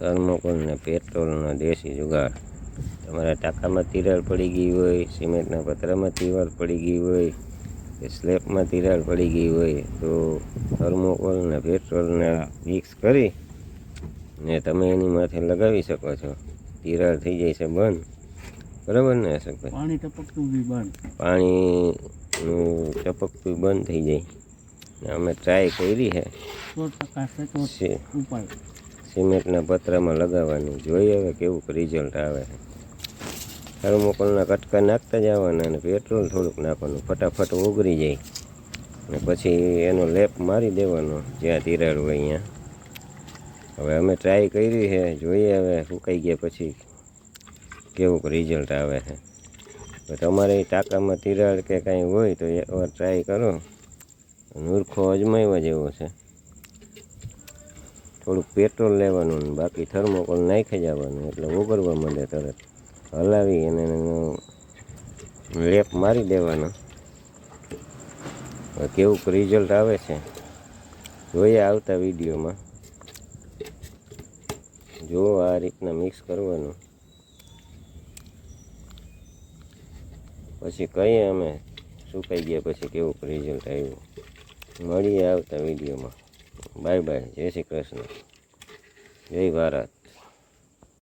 Thermocol ને પેટ્રોલનો દેશી જુગાડ. તમારા ટાંકામાં તિરાડ પડી ગઈ હોય સિમેન્ટના પતરામાં તિરાડ પડી ગઈ હોય કે સ્લેબમાં તિરાડ પડી ગઈ હોય તો થર્મોકોલ ને પેટ્રોલને મિક્સ કરી ને તમે એની માથે લગાવી શકો છો. તિરાડ થઈ જાય છે બંધ. બરાબર ને અશોકભાઈ? પાણી ટપકતું બી બંધ. પાણીનું ટપકતું બંધ થઈ જાય. અમે ટ્રાય કરી છે સો ટકા ઉપાય. સિમેન્ટના પતરામાં લગાવવાની. જોઈએ હવે કેવું રિઝલ્ટ આવે છે. થર્મોકોલના કટકા નાખતા જવાના અને પેટ્રોલ થોડુંક નાખવાનું. ફટાફટ ઓગળી જાય. અને પછી એનો લેપ મારી દેવાનો, જ્યાં તિરાડ હોય અહીંયા. હવે અમે ટ્રાય કરી છે. જોઈએ હવે સુકાઈ ગયા પછી કેવું રિઝલ્ટ આવે છે. તો તમારે ટાંકામાં તિરાડ કે કાંઈ હોય તો એકવાર ટ્રાય કરો. મૂર્ખો અજમાવ્યા જેવો છે. થોડુંક પેટ્રોલ લેવાનું બાકી થર્મોકોલ નાખી જવાનું, એટલે ઉગરવા માંડે તરત. હલાવી અને લેપ મારી દેવાનો. કેવું રિઝલ્ટ આવે છે. જોઈએ આવતા વિડીયોમાં. જો આ રીતના મિક્સ કરવાનું. પછી કહીએ અમે સુકાઈ ગયા, પછી કેવું રિઝલ્ટ આવ્યું. મળીએ આવતા વિડીયોમાં. Bye bye. જય શ્રી કૃષ્ણ. જય ભારત.